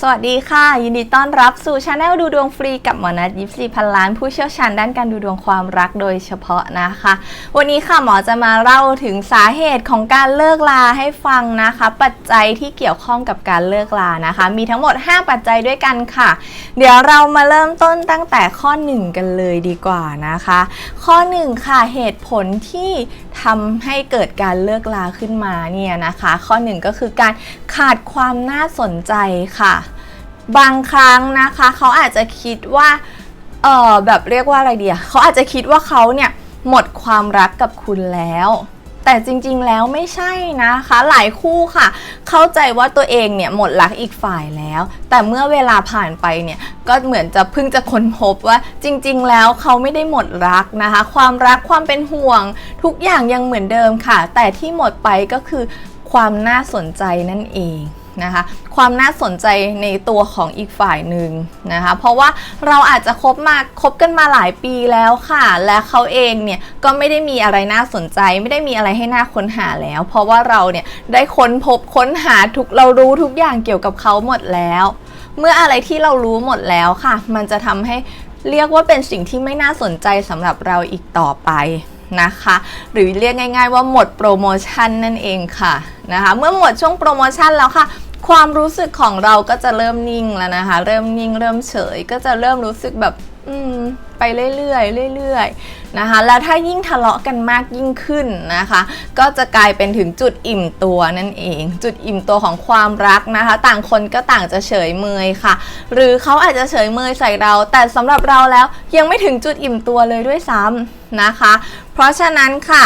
สวัสดีค่ะ ยินดีต้อนรับสู่ช anel ดูดวงฟรีกับหมอนัทยิปซีพันล้าน ผู้เชี่ยวชาญด้านการดูดวงความรักโดยเฉพาะนะคะ วันนี้ค่ะหมอจะมาเล่าถึงสาเหตุของการเลิกลาให้ฟังนะคะ ปัจจัยที่เกี่ยวข้องกับการเลิกลานะคะ มีทั้งหมด 5 ปัจจัยด้วยกันค่ะ เดี๋ยวเรามาเริ่มต้นตั้งแต่ข้อ 1 กันเลยดีกว่านะคะ ข้อ 1 ค่ะเหตุผลที่ทำให้เกิดการเลิกลาขึ้นมาเนี่ยนะคะ ข้อ 1 ก็คือการขาดความน่าสนใจค่ะ บางครั้งนะคะเขาอาจจะคิดว่าเออแบบเรียกว่าอะไรเดียเขาอาจจะคิดว่าเขาเนี่ยหมดความรักกับคุณแล้ว แต่จริงๆแล้วไม่ใช่นะคะ หลายคู่ค่ะ เข้าใจว่าตัวเองเนี่ยหมดรักอีกฝ่ายแล้ว แต่เมื่อเวลาผ่านไปเนี่ยก็เหมือนจะเพิ่งจะค้นพบว่าจริง ๆ แล้วเขาไม่ได้หมดรักนะคะ ความรักความเป็นห่วง ทุกอย่างยังเหมือนเดิมค่ะ แต่ที่หมดไปก็คือความน่าสนใจนั่นเอง นะคะ ความน่าสนใจในตัวของอีกฝ่ายหนึ่งนะคะ เพราะว่าเราอาจจะคบมาคบกันมาหลายปีแล้วค่ะ และเขาเองเนี่ยก็ไม่ได้มีอะไรน่าสนใจ ไม่ได้มีอะไรให้น่าค้นหาแล้ว เพราะว่าเราเนี่ยได้ค้นพบค้นหาทุกเรารู้ทุกอย่างเกี่ยวกับเขาหมดแล้ว เมื่ออะไรที่เรารู้หมดแล้วค่ะ มันจะทำให้เรียกว่าเป็นสิ่งที่ไม่น่าสนใจสำหรับเราอีกต่อไป นะคะ หรือเรียกง่าย ๆ ว่าหมดโปรโมชั่นนั่นเองค่ะนะคะ เมื่อหมดช่วงโปรโมชั่นแล้วค่ะ ความรู้สึกของเราก็จะเริ่มนิ่งแล้วนะคะ เริ่มนิ่งเริ่มเฉย ก็จะเริ่มรู้สึกแบบ อืมไปเรื่อยๆเรื่อยๆนะคะ แล้วถ้ายิ่งทะเลาะกันมากยิ่งขึ้นนะคะ ก็จะกลายเป็นถึงจุดอิ่มตัวนั่นเอง จุดอิ่มตัวของความรักนะคะ ต่างคนก็ต่างจะเฉยเมยค่ะ หรือเขาอาจจะเฉยเมยใส่เรา แต่สำหรับเราแล้วยังไม่ถึงจุดอิ่มตัวเลยด้วยซ้ำนะคะ เพราะฉะนั้นค่ะ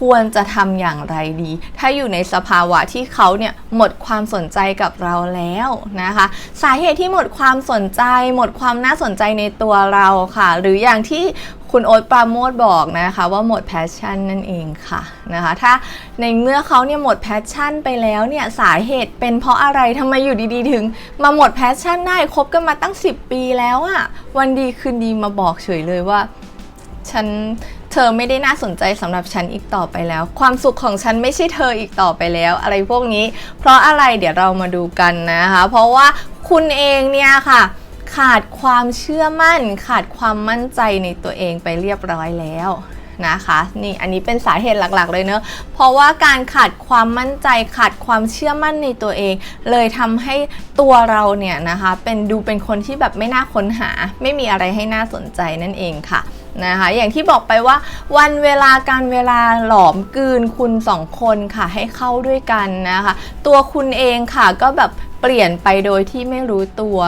ควรจะทำอย่างไรดี ถ้าอยู่ในสภาวะที่เขาเนี่ยหมดความสนใจกับเราแล้วนะคะ สาเหตุที่หมดความสนใจ หมดความน่าสนใจในตัวเราค่ะ หรืออย่างที่คุณโอ๊ตปราโมทบอกนะคะว่าหมดแพชชั่นนั่นเองค่ะนะคะถ้าในเมื่อเขาเนี่ยหมดแพชชั่นไปแล้วเนี่ยสาเหตุเป็นเพราะอะไรทำไมอยู่ดีๆ ถึง มาหมดแพชชั่นได้คบกันมาตั้ง 10 ปีแล้วอะวันดีคืนดีมาบอกเฉยเลยว่า ฉัน เธอไม่ได้น่าสนใจสำหรับฉันอีกต่อไปแล้ว ความสุขของฉันไม่ใช่เธออีกต่อไปแล้ว อะไรพวกนี้ เพราะอะไรเดี๋ยวเรามาดูกันนะคะ เพราะว่าคุณเองเนี่ยค่ะ ขาดความเชื่อมั่น ขาดความมั่นใจในตัวเองไปเรียบร้อยแล้วนะคะนี่อันนี้เป็นสาเหตุหลักๆ เลยเนอะเพราะว่าการขาดความมั่นใจขาดความเชื่อมั่นในตัวเอง เลยทำให้ตัวเราเนี่ยนะคะเป็นดูเป็นคนที่แบบไม่น่าค้นหา ไม่มีอะไรให้น่าสนใจนั่นเองค่ะ นะคะอย่างที่บอกไปว่าวันเวลาการเวลาหลอมกลืนคุณสองคนค่ะให้เข้าด้วยกันนะคะ ตัวคุณเองค่ะก็แบบเปลี่ยนไปโดยที่ไม่รู้ตัว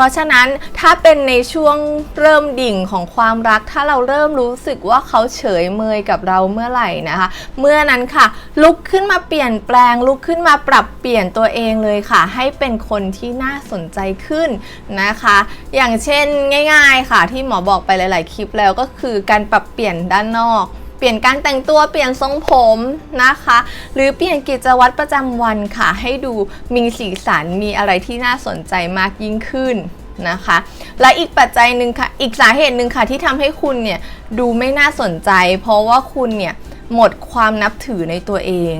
ราะฉะนั้นถ้าเป็นในช่วงเริ่มดิ่งของความรัก ถ้าเราเริ่มรู้สึกว่าเขาเฉยเมยกับเราเมื่อไหร่นะคะ เมื่อนั้นค่ะ ลุกขึ้นมาเปลี่ยนแปลง ลุกขึ้นมาปรับเปลี่ยนตัวเองเลยค่ะ ให้เป็นคนที่น่าสนใจขึ้นนะคะ อย่างเช่นง่าย ๆค่ะที่หมอบอกไปหลาย ๆ คลิปแล้วก็คือการปรับเปลี่ยนด้านนอก เปลี่ยนการแต่งตัวเปลี่ยนทรงผมนะคะ หรือเปลี่ยนกิจวัตรประจำวันค่ะ ให้ดูมีสีสันมีอะไรที่น่าสนใจมากยิ่งขึ้นนะคะ และอีกปัจจัยหนึ่งค่ะ อีกสาเหตุหนึ่งค่ะที่ทำให้คุณเนี่ยดูไม่น่าสนใจ เพราะว่าคุณเนี่ย หมดความนับถือในตัวเอง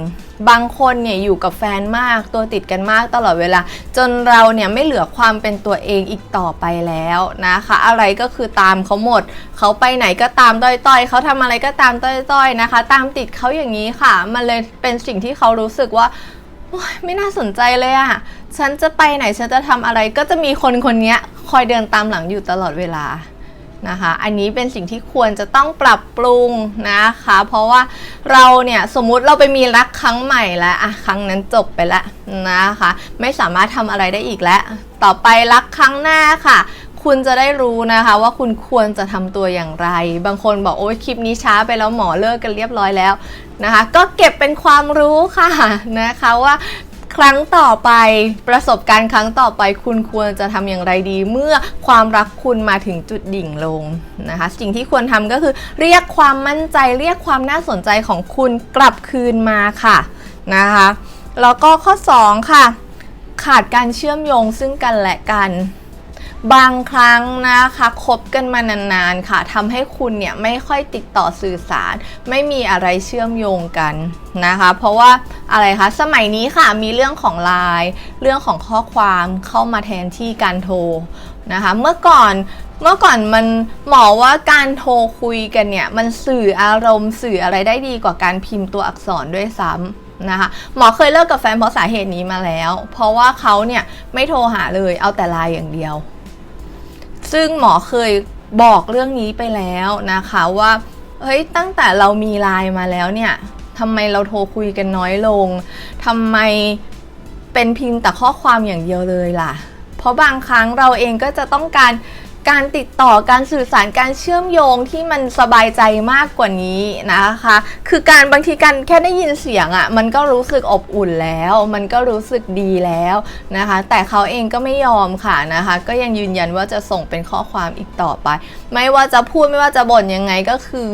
บางคนเนี่ยอยู่กับแฟนมากตัวติดกันมากตลอดเวลา จนเราเนี่ยไม่เหลือความเป็นตัวเองอีกต่อไปแล้วนะคะ อะไรก็คือตามเขาหมด เขาไปไหนก็ตามต้อยๆเขาทำอะไรก็ตามต้อยๆนะคะ ตามติดเขาอย่างนี้ค่ะ มันเลยเป็นสิ่งที่เขารู้สึกว่าไม่น่าสนใจเลยอะฉันจะไปไหนฉันจะทำอะไรก็จะมีคนคนนี้คอยเดินตามหลังอยู่ตลอดเวลา นะคะ อันนี้เป็นสิ่งที่ควรจะต้องปรับปรุงนะคะ เพราะว่าเราเนี่ยสมมุติเราไปมีรักครั้งใหม่แล้วอะครั้งนั้นจบไปแล้วนะคะ ไม่สามารถทำอะไรได้อีกแล้ว ต่อไปรักครั้งหน้าค่ะ คุณจะได้รู้นะคะว่าคุณควรจะทำตัวอย่างไร บางคนบอกโอ้ยคลิปนี้ช้าไปแล้วหมอเลิกกันเรียบร้อยแล้วนะคะ ก็เก็บเป็นความรู้ค่ะนะคะว่า ครั้งต่อไปประสบการณ์ครั้งต่อไปคุณควรจะทำอย่างไรดี เมื่อความรักคุณมาถึงจุดดิ่งลงนะคะ สิ่งที่ควรทำก็คือเรียกความมั่นใจ เรียกความน่าสนใจของคุณกลับคืนมาค่ะนะคะแล้วก็ข้อ 2 ค่ะ ขาดการเชื่อมโยงซึ่งกันและกัน บางครั้งนะคะคบกันมานานๆค่ะทำให้คุณเนี่ยไม่ค่อยติดต่อสื่อสาร ไม่มีอะไรเชื่อมโยงกันนะคะ เพราะว่าอะไรคะสมัยนี้ค่ะมีเรื่องของไลน์เรื่องของข้อความเข้ามาแทนที่การโทรนะคะเมื่อก่อนเมื่อก่อนมันหมอว่าการโทรคุยกันเนี่ยมันสื่ออารมณ์สื่ออะไรได้ดีกว่าการพิมพ์ตัวอักษรด้วยซ้ำนะคะหมอเคยเลิกกับแฟนเพราะสาเหตุนี้มาแล้ว เพราะว่าเขาเนี่ยไม่โทรหาเลยเอาแต่ไลน์อย่างเดียว ซึ่งหมอเคยบอกเรื่องนี้ไปแล้วนะคะว่าเฮ้ยตั้งแต่เรามีไลน์มาแล้วเนี่ยทำไมเราโทรคุยกันน้อยลงทำไมเป็นพิมพ์แต่ข้อความอย่างเดียวเลยล่ะ เพราะบางครั้งเราเองก็จะต้องการ การติดต่อการสื่อสารการเชื่อมโยงที่มันสบายใจมากกว่านี้นะคะ คือการบางทีการแค่ได้ยินเสียงอะ่ะมันก็รู้สึกอบอุ่นแล้ว มันก็รู้สึกดีแล้วนะคะ แต่เขาเองก็ไม่ยอมค่ะนะคะ ก็ยังยืนยันว่าจะส่งเป็นข้อความอีกต่อไป ไม่ว่าจะพูดไม่ว่าจะบ่นยังไงก็คือ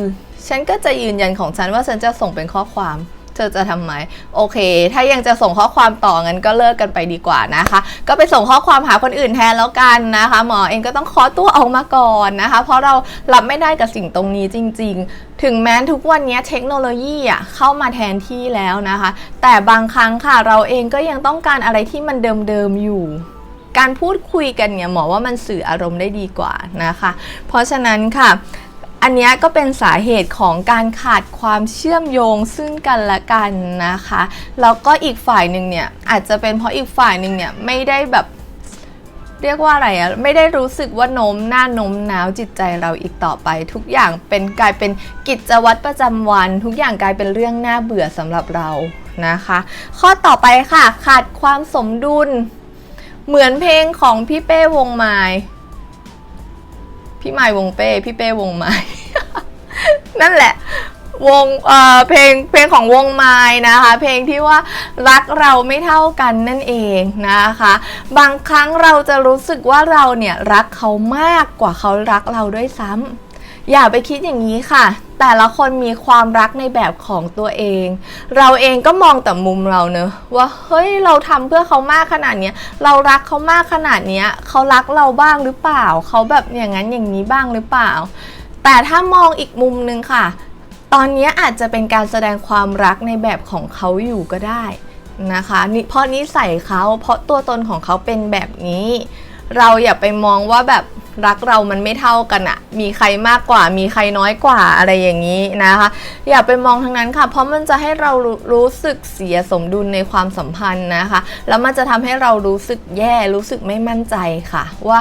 ฉันก็จะยืนยันของฉันว่าฉันจะส่งเป็นข้อความ เธอจะทำไหมโอเค ถ้ายังจะส่งข้อความต่องั้นก็เลิกกันไปดีกว่านะคะ ก็ไปส่งข้อความหาคนอื่นแทนแล้วกันนะคะ หมอเองก็ต้องขอตัวออกมาก่อนนะคะ เพราะเรารับไม่ได้กับสิ่งตรงนี้จริง ๆ ถึงแม้ทุกวันนี้เทคโนโลยีอะเข้ามาแทนที่แล้วนะคะ แต่บางครั้งค่ะเราเองก็ยังต้องการอะไรที่มันเดิมๆอยู่การพูดคุยกันเนี่ยหมอว่ามันสื่ออารมณ์ได้ดีกว่านะคะ เพราะฉะนั้นค่ะ อันนี้ก็เป็นสาเหตุของการขาดความเชื่อมโยงซึ่งกันและกันนะคะ แล้วก็อีกฝ่ายหนึ่งเนี่ยอาจจะเป็นเพราะอีกฝ่ายหนึ่งเนี่ยไม่ได้แบบเรียกว่าอะไรอะไม่ได้รู้สึกว่าโน้มหน้าโน้มน้าวจิตใจเราอีกต่อไป ทุกอย่างเป็นกลายเป็นกิจวัตรประจำวัน ทุกอย่างกลายเป็นเรื่องน่าเบื่อสำหรับเรานะคะ ข้อต่อไปค่ะ ขาดความสมดุล เหมือนเพลงของพี่เป้วงไม้ พี่ไม้วงเป้ พี่เป้วงไม้ นั่นแหละ วงเอ่อเพลงเพลงของวงไม้นะคะ เพลงที่ว่ารักเราไม่เท่ากันนั่นเองนะคะ บางครั้งเราจะรู้สึกว่าเราเนี่ยรักเขามากกว่าเขารักเราด้วยซ้ำอย่าไปคิดอย่างนี้ค่ะ แต่ละคนมีความรักในแบบของตัวเอง เราเองก็มองแต่มุมเราเนอะว่าเฮ้ยเราทำเพื่อเขามากขนาดเนี้ยเรารักเขามากขนาดเนี้ยเขารักเราบ้างหรือเปล่า เขาแบบอย่างนั้นอย่างนี้บ้างหรือเปล่า แต่ถ้ามองอีกมุมนึงค่ะ ตอนนี้อาจจะเป็นการแสดงความรักในแบบของเขาอยู่ก็ได้นะคะเพราะนิสัยเขาเพราะตัวตนของเขาเป็นแบบนี้ เราอย่าไปมองว่าแบบ รักเรามันไม่เท่ากันอะมีใครมากกว่า มีใครน้อยกว่าอะไรอย่างนี้นะคะ อย่าไปมองทั้งนั้นค่ะ เพราะมันจะให้เรารู้รู้สึกเสียสมดุลในความสัมพันธ์นะคะ แล้วมันจะทำให้เรารู้สึกแย่ รู้สึกไม่มั่นใจค่ะ ว่า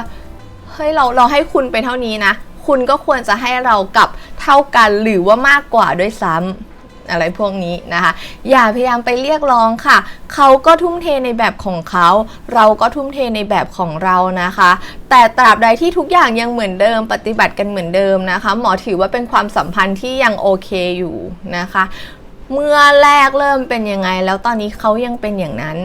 เฮ้ยเราเราให้คุณไปเท่านี้นะ คุณก็ควรจะให้เรากับเท่ากันหรือว่ามากกว่าด้วยซ้ำ อะไรพวกนี้นะคะ อย่าพยายามไปเรียกร้องค่ะ เขาก็ทุ่มเทในแบบของเขา เราก็ทุ่มเทในแบบของเรานะคะ แต่ตราบใดที่ทุกอย่างยังเหมือนเดิม ปฏิบัติกันเหมือนเดิมนะคะ หมอถือว่าเป็นความสัมพันธ์ที่ยังโอเคอยู่นะคะ เมื่อแรกเริ่มเป็นยังไง แล้วตอนนี้เขายังเป็นอย่างนั้น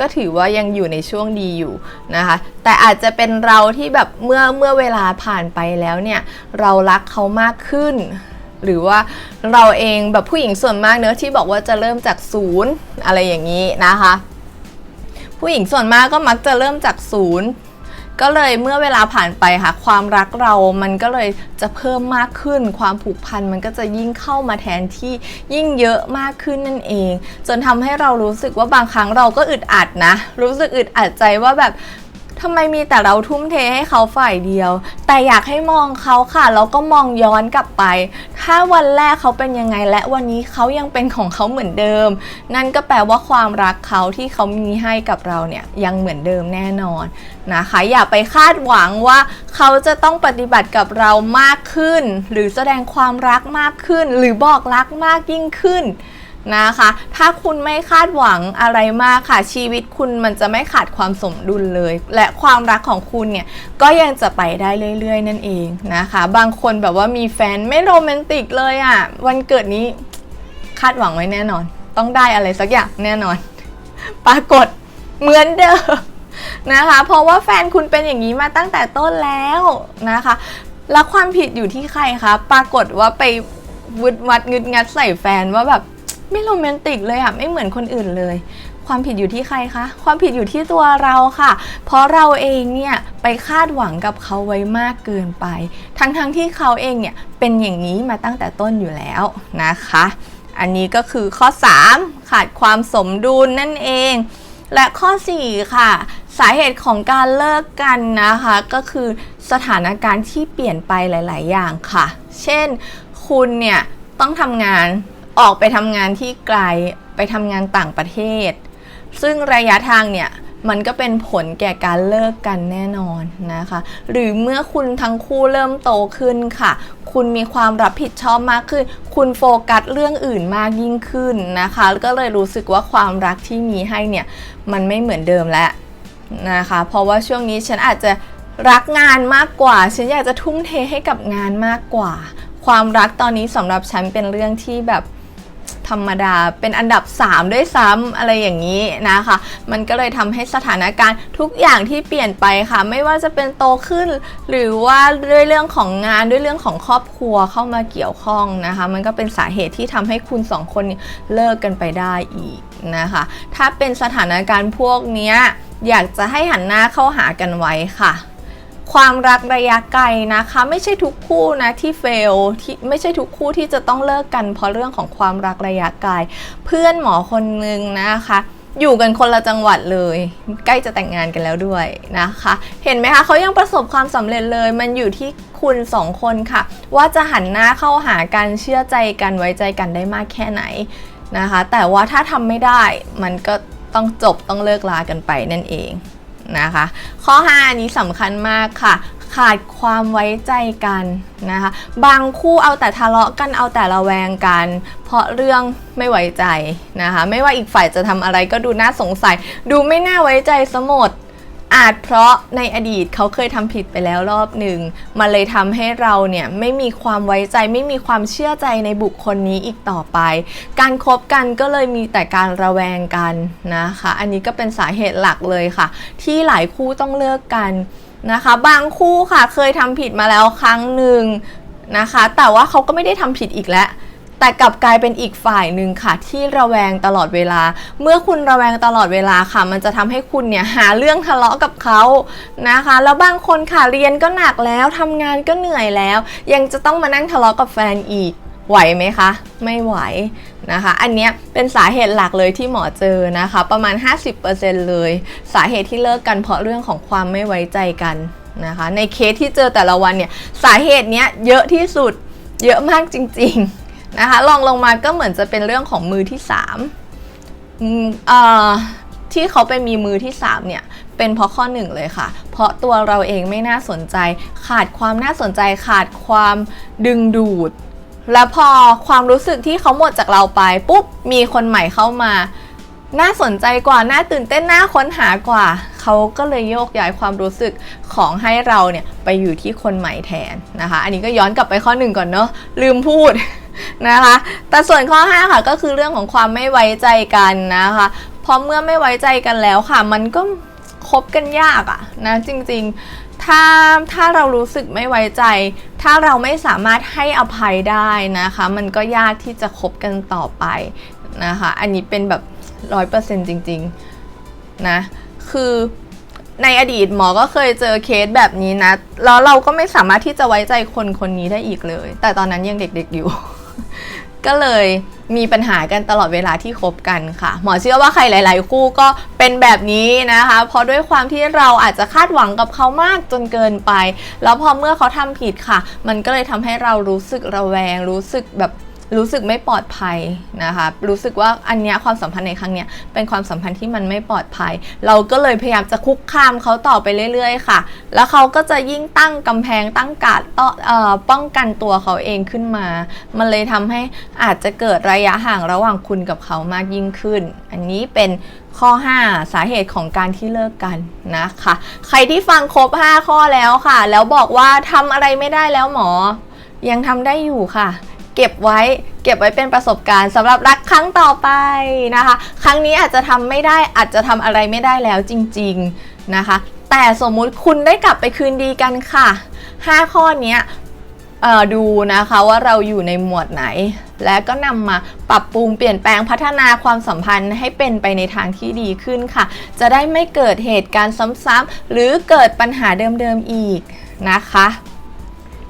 ก็ถือว่ายังอยู่ในช่วงดีอยู่นะคะ แต่อาจจะเป็นเราที่แบบเมื่อเมื่อเวลาผ่านไปแล้วเนี่ย เรารักเขามากขึ้น หรือว่าเราเองแบบผู้หญิงส่วนมากเนอะที่บอกว่าจะเริ่มจากศูนย์อะไรอย่างนี้นะคะ ผู้หญิงส่วนมากก็มักจะเริ่มจากศูนย์ก็เลยเมื่อเวลาผ่านไปค่ะ ความรักเรามันก็เลยจะเพิ่มมากขึ้น ความผูกพันมันก็จะยิ่งเข้ามาแทนที่ยิ่งเยอะมากขึ้นนั่นเอง จนทำให้เรารู้สึกว่าบางครั้งเราก็อึดอัดนะ รู้สึกอึดอัดใจว่าแบบ ทำไมมีแต่เราทุ่มเทให้เขาฝ่ายเดียว แต่อยากให้มองเขาค่ะแล้วก็มองย้อนกลับไป ถ้าวันแรกเขาเป็นยังไง และวันนี้เขายังเป็นของเขาเหมือนเดิม นั่นก็แปลว่าความรักเขาที่เขามีให้กับเราเนี่ยยังเหมือนเดิมแน่นอนนะคะอย่าไปคาดหวังว่าเขาจะต้องปฏิบัติกับเรามากขึ้น หรือแสดงความรักมากขึ้น หรือบอกรักมากยิ่งขึ้น นะคะ ถ้าคุณไม่คาดหวังอะไรมากค่ะ ชีวิตคุณมันจะไม่ขาดความสมดุลเลย และความรักของคุณเนี่ยก็ยังจะไปได้เรื่อย ๆ นั่นเองนะคะ บางคนแบบว่ามีแฟนไม่โรแมนติกเลยอะ่ะ วันเกิดนี้คาดหวังไว้แน่นอน ต้องได้อะไรสักอย่างแน่นอน ปรากฏเหมือนเดิมนะคะ เพราะว่าแฟนคุณเป็นอย่างนี้มาตั้งแต่ต้นแล้วนะคะ แล้วความผิดอยู่ที่ใครคะ ปรากฏว่าไปวุดวัดงึดงัดใส่แฟนว่าแบบ ไม่โรแมนติกเลยอะไม่เหมือนคนอื่นเลย ความผิดอยู่ที่ใครคะ ความผิดอยู่ที่ตัวเราค่ะ เพราะเราเองเนี่ยไปคาดหวังกับเขาไว้มากเกินไป ทั้งๆทที่เขาเองเนี่ยเป็นอย่างนี้มาตั้งแต่ต้นอยู่แล้วนะคะ อันนี้ก็คือข้อ 3 ขาดความสมดุลนั่นเอง และข้อ 4 ค่ะ สาเหตุของการเลิกกันนะคะ ก็คือสถานการณ์ที่เปลี่ยนไปหลาย ๆ อย่างค่ะ เช่น คุณเนี่ยต้องทำงาน ออกไปทำงานที่ไกลไปทำงานต่างประเทศ ซึ่งระยะทางเนี่ยมันก็เป็นผลแก่การเลิกกันแน่นอนนะคะ หรือเมื่อคุณทั้งคู่เริ่มโตขึ้นค่ะ คุณมีความรับผิดชอบมากขึ้น คุณโฟกัสเรื่องอื่นมากยิ่งขึ้นนะคะ ก็เลยรู้สึกว่าความรักที่มีให้เนี่ย มันไม่เหมือนเดิมแล้วนะคะ เพราะว่าช่วงนี้ฉันอาจจะรักงานมากกว่า ฉันอยากจะทุ่มเทให้กับงานมากกว่า ความรักตอนนี้สำหรับฉันเป็นเรื่องที่แบบ ธรรมดาเป็นอันดับ 3 ด้วยซ้ำอะไรอย่างนี้นะคะ มันก็เลยทำให้สถานการณ์ทุกอย่างที่เปลี่ยนไปค่ะ ไม่ว่าจะเป็นโตขึ้น หรือว่าด้วยเรื่องของงานด้วยเรื่องของครอบครัวเข้ามาเกี่ยวข้องนะคะ มันก็เป็นสาเหตุที่ทำให้คุณสองคนเลิกกันไปได้อีกนะคะ ถ้าเป็นสถานการณ์พวกนี้อยากจะให้หันหน้าเข้าหากันไว้ค่ะ ความรักระยะไกลนะคะ ไม่ใช่ทุกคู่นะที่เฟลที่ไม่ใช่ทุกคู่ที่จะต้องเลิกกัน เพราะเรื่องของความรักระยะไกล เพื่อนหมอคนหนึ่งนะคะอยู่กันคนละจังหวัดเลย ใกล้จะแต่งงานกันแล้วด้วยนะคะ เห็นไหมคะเขายังประสบความสำเร็จเลย มันอยู่ที่คุณสองคนค่ะ ว่าจะหันหน้าเข้าหากันเชื่อใจกันไว้ใจกันได้มากแค่ไหนนะคะ แต่ว่าถ้าทำไม่ได้มันก็ต้องจบต้องเลิกลากันไปนั่นเอง นะคะ ข้อ 5 อันนี้สำคัญมากค่ะ ขาดความไว้ใจกันนะคะ บางคู่เอาแต่ทะเลาะกันเอาแต่ระแวงกัน เพราะเรื่องไม่ไว้ใจนะคะ ไม่ว่าอีกฝ่ายจะทำอะไรก็ดูน่าสงสัย ดูไม่น่าไว้ใจสมด อาจเพราะในอดีตเขาเคยทำผิดไปแล้วรอบหนึ่งมันเลยทำให้เราเนี่ยไม่มีความไว้ใจไม่มีความเชื่อใจในบุคคลนี้อีกต่อไป การครบกันก็เลยมีแต่การระแวงกันนะคะ อันนี้ก็เป็นสาเหตุหลักเลยค่ะ ที่หลายคู่ต้องเลิกกันนะคะ บางคู่ค่ะเคยทำผิดมาแล้วครั้งหนึ่งนะคะ แต่ว่าเขาก็ไม่ได้ทำผิดอีกแล้ว แต่กลับกลายเป็นอีกฝ่ายหนึ่งค่ะ ที่ระแวงตลอดเวลา เมื่อคุณระแวงตลอดเวลาค่ะ มันจะทำให้คุณเนี่ยหาเรื่องทะเลาะกับเขานะคะ แล้วบางคนค่ะเรียนก็หนักแล้วทำงานก็เหนื่อยแล้ว ยังจะต้องมานั่งทะเลาะกับแฟนอีกไหวไหมคะ ไม่ไหวนะคะ อันนี้เป็นสาเหตุหลักเลยที่หมอเจอนะคะ ประมาณ 50%เลย สาเหตุที่เลิกกันเพราะเรื่องของความไม่ไว้ใจกันนะคะ ในเคสที่เจอแต่ละวันเนี่ย สาเหตุเนี้ยเยอะที่สุดเยอะมากจริง ๆ นะคะลองลงมาก็เหมือนจะเป็นเรื่องของมือที่3อืมเอ่อที่เขาไปมีมือที่ 3 เนี่ย เป็นเพราะข้อหนึ่งเลยค่ะ เพราะตัวเราเองไม่น่าสนใจ ขาดความน่าสนใจขาดความดึงดูด แล้วพอความรู้สึกที่เขาหมดจากเราไปปุ๊บมีคนใหม่เข้ามา น่าสนใจกว่า น่าตื่นเต้นน่าค้นหากว่า เขาก็เลยโยกย้ายความรู้สึกของให้เราเนี่ยไปอยู่ที่คนใหม่แทนนะคะ อันนี้ก็ย้อนกลับไปข้อหนึ่งก่อนเนาะลืมพูด นะคะ แต่ส่วนข้อ 5 ค่ะก็คือเรื่องของความไม่ไว้ใจกันนะคะ เพราะเมื่อไม่ไว้ใจกันแล้วค่ะ มันก็คบกันยากอะนะจริงๆ ถ้าถ้าเรารู้สึกไม่ไว้ใจ ถ้าเราไม่สามารถให้อภัยได้นะคะ มันก็ยากที่จะคบกันต่อไปนะคะ อันนี้เป็นแบบร้อยเปอร์เซ็นต์จริงๆนะคือในอดีตหมอก็เคยเจอเคสแบบนี้นะ แล้วเราก็ไม่สามารถที่จะไว้ใจคนคนนี้ได้อีกเลย แต่ตอนนั้นยังเด็กๆอยู่ ก็เลยมีปัญหากันตลอดเวลาที่คบกันค่ะ หมอเชื่อว่าใครหลาย ๆ คู่ก็เป็นแบบนี้นะคะ เพราะด้วยความที่เราอาจจะคาดหวังกับเขามากจนเกินไป แล้วพอเมื่อเขาทำผิดค่ะ มันก็เลยทำให้เรารู้สึกระแวง รู้สึกแบบ รู้สึกไม่ปลอดภัยนะคะ รู้สึกว่าอันเนี้ยความสัมพันธ์ในครั้งเนี้ยเป็นความสัมพันธ์ที่มันไม่ปลอดภัย เราก็เลยพยายามจะคุกคามเขาต่อไปเรื่อย ๆ ค่ะ แล้วเขาก็จะยิ่งตั้งกำแพงตั้งกาดต่อเอ่อป้องกันตัวเขาเองขึ้นมา มันเลยทำให้อาจจะเกิดระยะห่างระหว่างคุณกับเขามากยิ่งขึ้น อันนี้เป็นข้อ 5 สาเหตุของการที่เลิกกันนะคะ ใครที่ฟังครบ 5 ข้อแล้วค่ะ แล้วบอกว่าทำอะไรไม่ได้แล้วหมอ ยังทำได้อยู่ค่ะ เก็บไว้ เก็บไว้เป็นประสบการณ์สำหรับรักครั้งต่อไปนะคะ ครั้งนี้อาจจะทำไม่ได้อาจจะทำอะไรไม่ได้แล้วจริง ๆนะคะ แต่สมมุติคุณได้กลับไปคืนดีกันค่ะ 5 ข้อนี้ดูนะคะว่าเราอยู่ในหมวดไหน และก็นำมาปรับปรุงเปลี่ยนแปลงพัฒนาความสัมพันธ์ให้เป็นไปในทางที่ดีขึ้นค่ะ จะได้ไม่เกิดเหตุการณ์ซ้ำๆหรือเกิดปัญหาเดิมๆอีกนะคะ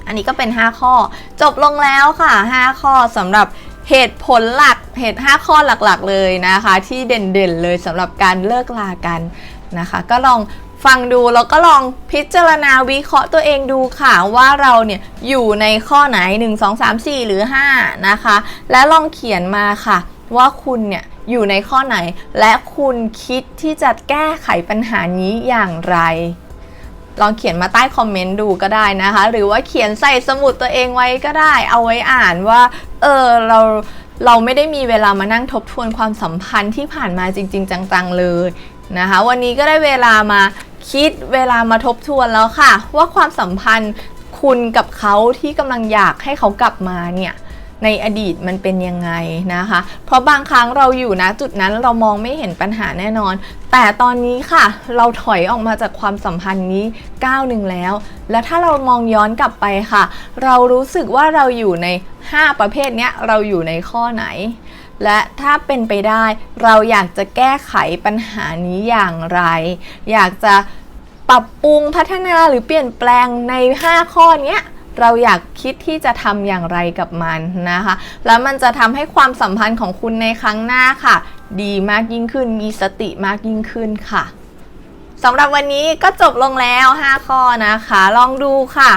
อันนี้ก็เป็น 5 ข้อ จบลงแล้วค่ะ 5 ข้อสำหรับเหตุผลหลักเหตุ 5 ข้อหลักๆ เลยนะคะ ที่เด่นๆเลยสำหรับการเลิกลากันนะคะ ก็ลองฟังดูแล้วก็ลองพิจารณาวิเคราะห์ตัวเองดูค่ะว่าเราเนี่ยอยู่ในข้อไหน 1 2 3 4 หรือ 5 นะคะ และลองเขียนมาค่ะ ว่าคุณเนี่ยอยู่ในข้อไหน และคุณคิดที่จะแก้ไขปัญหานี้อย่างไร ลองเขียนมาใต้คอมเมนต์ดูก็ได้นะคะ หรือว่าเขียนใส่สมุดตัวเองไว้ก็ได้ เอาไว้อ่านว่า เออเราเราไม่ได้มีเวลามานั่งทบทวนความสัมพันธ์ที่ผ่านมาจริง ๆ จังๆเลยนะคะ วันนี้ก็ได้เวลามาคิดเวลามาทบทวนแล้วค่ะ ว่าความสัมพันธ์คุณกับเขาที่กำลังอยากให้เขากลับมาเนี่ย ในอดีตมันเป็นยังไงนะคะ เพราะบางครั้งเราอยู่นะจุดนั้นเรามองไม่เห็นปัญหาแน่นอน แต่ตอนนี้ค่ะ เราถอยออกมาจากความสัมพันธ์นี้ก้าวหนึ่งแล้ว แล้วถ้าเรามองย้อนกลับไปค่ะ เรารู้สึกว่าเราอยู่ใน 5 ประเภทเนี้ยเราอยู่ในข้อไหน และถ้าเป็นไปได้เราอยากจะแก้ไขปัญหานี้อย่างไร อยากจะปรับปรุงพัฒนาหรือเปลี่ยนแปลงใน 5 ข้อเนี้ เราอยากคิดที่จะทำอย่างไรกับมันนะคะ แล้วมันจะทำให้ความสัมพันธ์ของคุณในครั้งหน้าค่ะ ดีมากยิ่งขึ้น มีสติมากยิ่งขึ้นค่ะสำหรับวันนี้ก็จบลงแล้ว 5 ข้อนะคะ ลองดูค่ะ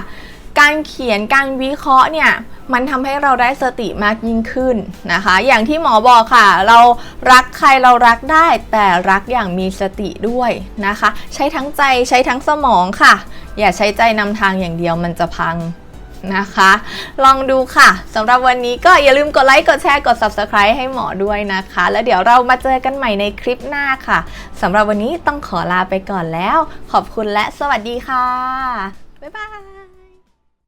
การเขียนการวิเคราะห์เนี่ยมันทำให้เราได้สติมากยิ่งขึ้นนะคะ อย่างที่หมอบอกค่ะ เรารักใครเรารักได้ แต่รักอย่างมีสติด้วยนะคะ ใช้ทั้งใจใช้ทั้งสมองค่ะ อย่าใช้ใจนำทางอย่างเดียวมันจะพัง นะคะ ลองดูค่ะสำหรับวันนี้ก็อย่าลืมกดไลค์กดแชร์กด Subscribe ให้หมอด้วยนะคะ แล้วเดี๋ยวเรามาเจอกันใหม่ในคลิปหน้าค่ะสำหรับวันนี้ต้องขอลาไปก่อนแล้ว ขอบคุณและสวัสดีค่ะบ๊ายบาย